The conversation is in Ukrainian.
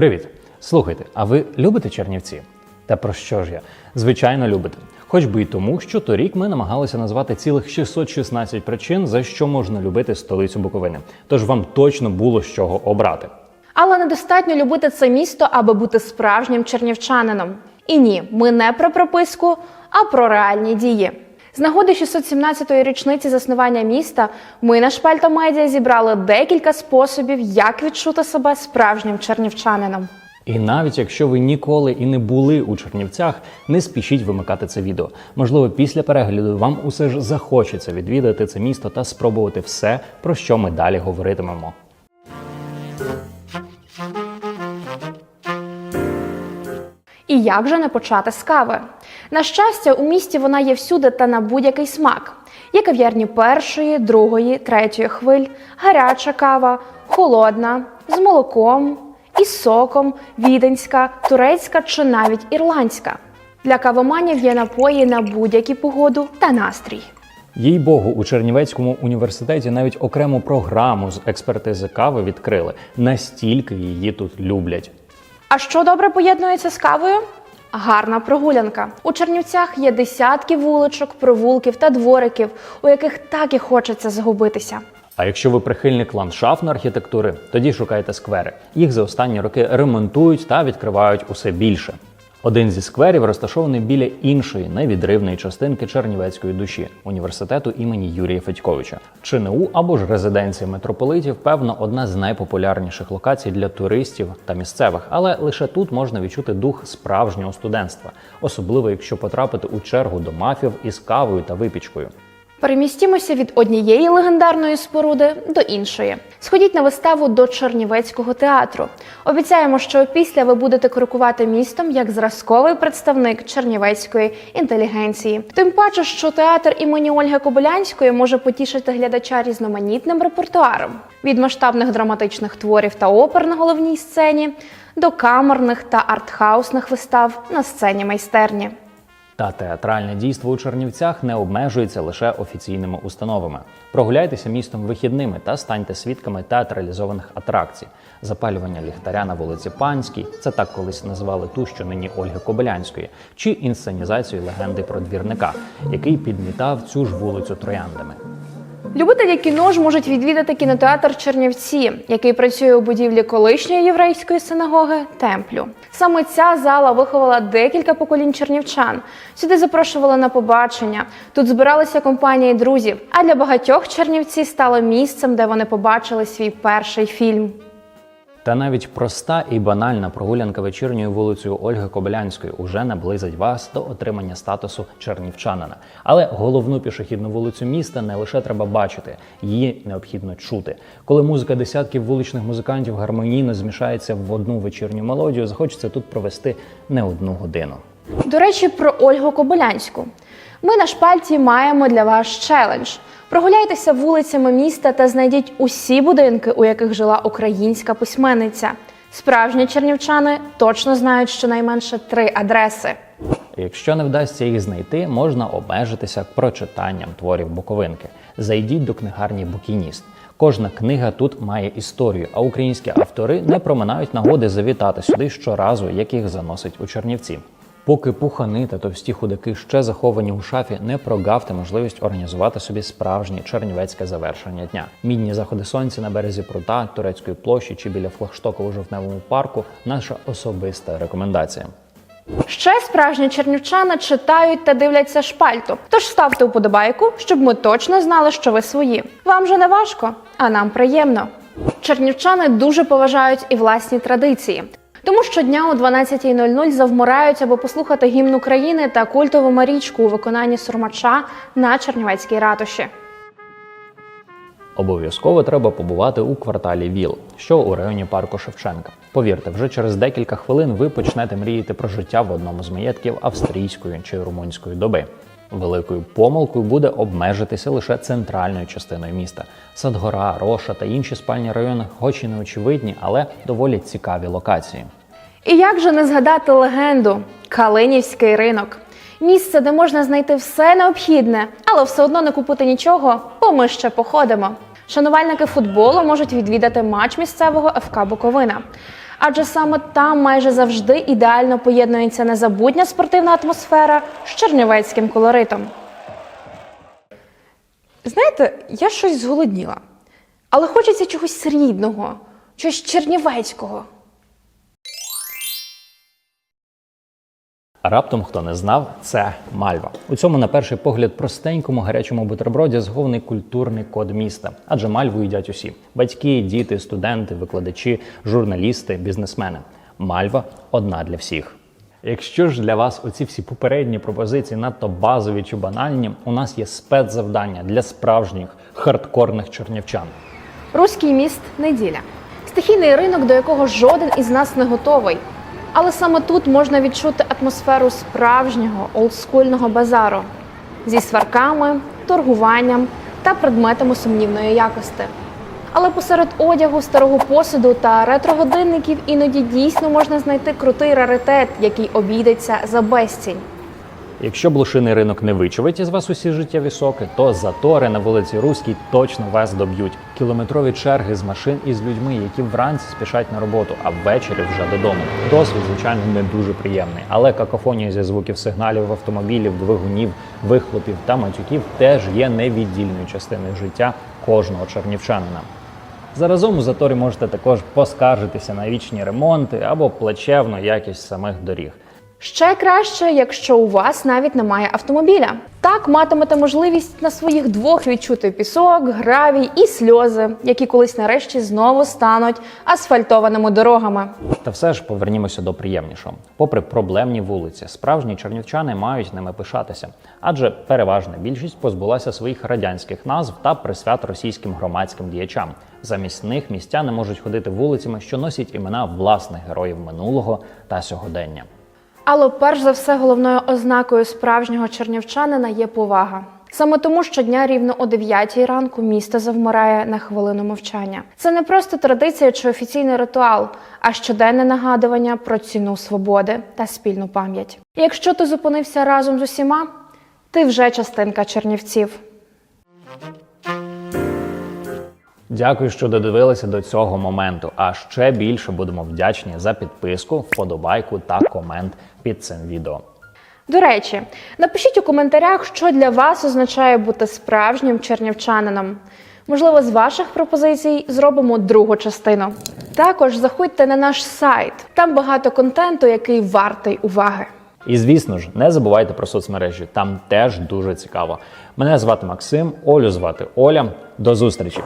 Привіт! Слухайте, а ви любите Чернівці? Та про що ж я? Звичайно, любите. Хоч би й тому, що торік ми намагалися назвати цілих 616 причин, за що можна любити столицю Буковини. Тож вам точно було з чого обрати. Але недостатньо любити це місто, аби бути справжнім чернівчанином. І ні, ми не про прописку, а про реальні дії. З нагоди 617-ї річниці заснування міста ми на Шпальто Медіа зібрали декілька способів, як відчути себе справжнім чернівчанином. І навіть якщо ви ніколи і не були у Чернівцях, не спішіть вимикати це відео. Можливо, після перегляду вам усе ж захочеться відвідати це місто та спробувати все, про що ми далі говоритимемо. І як же не почати з кави? На щастя, у місті вона є всюди та на будь-який смак. Є кав'ярні першої, другої, третьої хвиль, гаряча кава, холодна, з молоком, із соком, віденська, турецька чи навіть ірландська. Для кавоманів є напої на будь-яку погоду та настрій. Їй богу, у Чернівецькому університеті навіть окрему програму з експертизи кави відкрили. Настільки її тут люблять. А що добре поєднується з кавою? Гарна прогулянка. У Чернівцях є десятки вуличок, провулків та двориків, у яких так і хочеться загубитися. А якщо ви прихильник ландшафтної архітектури, тоді шукайте сквери. Їх за останні роки ремонтують та відкривають усе більше. Один зі скверів розташований біля іншої невідривної частинки Чернівецької душі університету імені Юрія Федьковича. ЧНУ або ж резиденція митрополитів, певно, одна з найпопулярніших локацій для туристів та місцевих, але лише тут можна відчути дух справжнього студентства, особливо якщо потрапити у чергу до мафів із кавою та випічкою. Перемістімося від однієї легендарної споруди до іншої. Сходіть на виставу до Чернівецького театру. Обіцяємо, що після ви будете крокувати містом як зразковий представник чернівецької інтелігенції. Тим паче, що театр імені Ольги Кобилянської може потішити глядача різноманітним репертуаром від масштабних драматичних творів та опер на головній сцені до камерних та артхаусних вистав на сцені майстерні. Та театральне дійство у Чернівцях не обмежується лише офіційними установами. Прогуляйтеся містом вихідними та станьте свідками театралізованих атракцій. Запалювання ліхтаря на вулиці Панській, це так колись називали ту, що нині Ольги Кобилянської, чи інсценізацію легенди про двірника, який підмітав цю ж вулицю трояндами. Любителі кіно ж можуть відвідати кінотеатр Чернівці, який працює у будівлі колишньої єврейської синагоги Темплю. Саме ця зала виховала декілька поколінь чернівчан. Сюди запрошували на побачення. Тут збиралися компанії друзів. А для багатьох чернівці стало місцем, де вони побачили свій перший фільм. Та навіть проста і банальна прогулянка вечірньою вулицею Ольги Кобилянської уже наблизить вас до отримання статусу чернівчанина. Але головну пішохідну вулицю міста не лише треба бачити, її необхідно чути. Коли музика десятків вуличних музикантів гармонійно змішається в одну вечірню мелодію, захочеться тут провести не одну годину. До речі, про Ольгу Кобилянську. Ми на шпальті маємо для вас челендж. Прогуляйтеся вулицями міста та знайдіть усі будинки, у яких жила українська письменниця. Справжні чернівчани точно знають щонайменше три адреси. Якщо не вдасться їх знайти, можна обмежитися прочитанням творів Буковинки. Зайдіть до книгарні Букініст. Кожна книга тут має історію, а українські автори не проминають нагоди завітати сюди щоразу, як їх заносить у Чернівці. Поки пухани та товсті худаки ще заховані у шафі, не прогавте можливість організувати собі справжнє чернівецьке завершення дня. Мідні заходи сонця на березі прута, турецької площі чи біля флагштоку у жовтневому парку наша особиста рекомендація. Ще справжні чернівчани читають та дивляться шпальту. Тож ставте вподобайку, щоб ми точно знали, що ви свої. Вам же не важко, а нам приємно. Чернівчани дуже поважають і власні традиції. Тому щодня о 12.00 завмирають, аби послухати гімн України та культову марічку у виконанні сурмача на Чернівецькій ратуші. Обов'язково треба побувати у кварталі ВІЛ, що у районі парку Шевченка. Повірте, вже через декілька хвилин ви почнете мріяти про життя в одному з маєтків австрійської чи румунської доби. Великою помилкою буде обмежитися лише центральною частиною міста. Садгора, Роша та інші спальні райони, хоч і не очевидні, але доволі цікаві локації. І як же не згадати легенду Калинівський ринок. Місце, де можна знайти все необхідне, але все одно не купити нічого, бо ми ще походимо. Шанувальники футболу можуть відвідати матч місцевого ФК Буковина. Адже саме там майже завжди ідеально поєднується незабутня спортивна атмосфера з чернівецьким колоритом. Знаєте, я щось зголодніла, але хочеться чогось рідного, чогось чернівецького. Раптом хто не знав, це мальва. У цьому, на перший погляд, простенькому гарячому бутерброді згований культурний код міста. Адже мальву їдять усі: батьки, діти, студенти, викладачі, журналісти, бізнесмени. Мальва одна для всіх. Якщо ж для вас оці всі попередні пропозиції надто базові чи банальні, у нас є спецзавдання для справжніх хардкорних чернівчан. Руський міст неділя. Стихійний ринок, до якого жоден із нас не готовий. Але саме тут можна відчути атмосферу справжнього олдскульного базару зі сварками, торгуванням та предметами сумнівної якості. Але посеред одягу, старого посуду та ретро-годинників іноді дійсно можна знайти крутий раритет, який обійдеться за безцінь. Якщо блошиний ринок не вичавить із вас усі життєві соки, то затори на вулиці Руській точно вас доб'ють. Кілометрові черги з машин із людьми, які вранці спішать на роботу, а ввечері вже додому. Досвід, звичайно, не дуже приємний, але какофонія зі звуків сигналів автомобілів, двигунів, вихлопів та матюків теж є невіддільною частиною життя кожного чернівчанина. Заразом у заторі можете також поскаржитися на вічні ремонти або плачевну якість самих доріг. Ще краще, якщо у вас навіть немає автомобіля. Так матимете можливість на своїх двох відчути пісок, гравій і сльози, які колись нарешті знову стануть асфальтованими дорогами. Та все ж повернімося до приємнішого. Попри проблемні вулиці, справжні чернівчани мають ними пишатися, адже переважна більшість позбулася своїх радянських назв та присвят російським громадським діячам. Замість них містяни можуть ходити вулицями, що носять імена власних героїв минулого та сьогодення. Але перш за все головною ознакою справжнього чернівчанина є повага. Саме тому щодня рівно о 9 ранку місто завмирає на хвилину мовчання. Це не просто традиція чи офіційний ритуал, а щоденне нагадування про ціну свободи та спільну пам'ять. І якщо ти зупинився разом з усіма, ти вже частинка чернівців. Дякую, що додивилися до цього моменту. А ще більше будемо вдячні за підписку, вподобайку та комент під цим відео. До речі, напишіть у коментарях, що для вас означає бути справжнім чернівчанином. Можливо, з ваших пропозицій зробимо другу частину. Також заходьте на наш сайт. Там багато контенту, який вартий уваги. І звісно ж, не забувайте про соцмережі, там теж дуже цікаво. Мене звати Максим, Олю звати Оля. До зустрічі!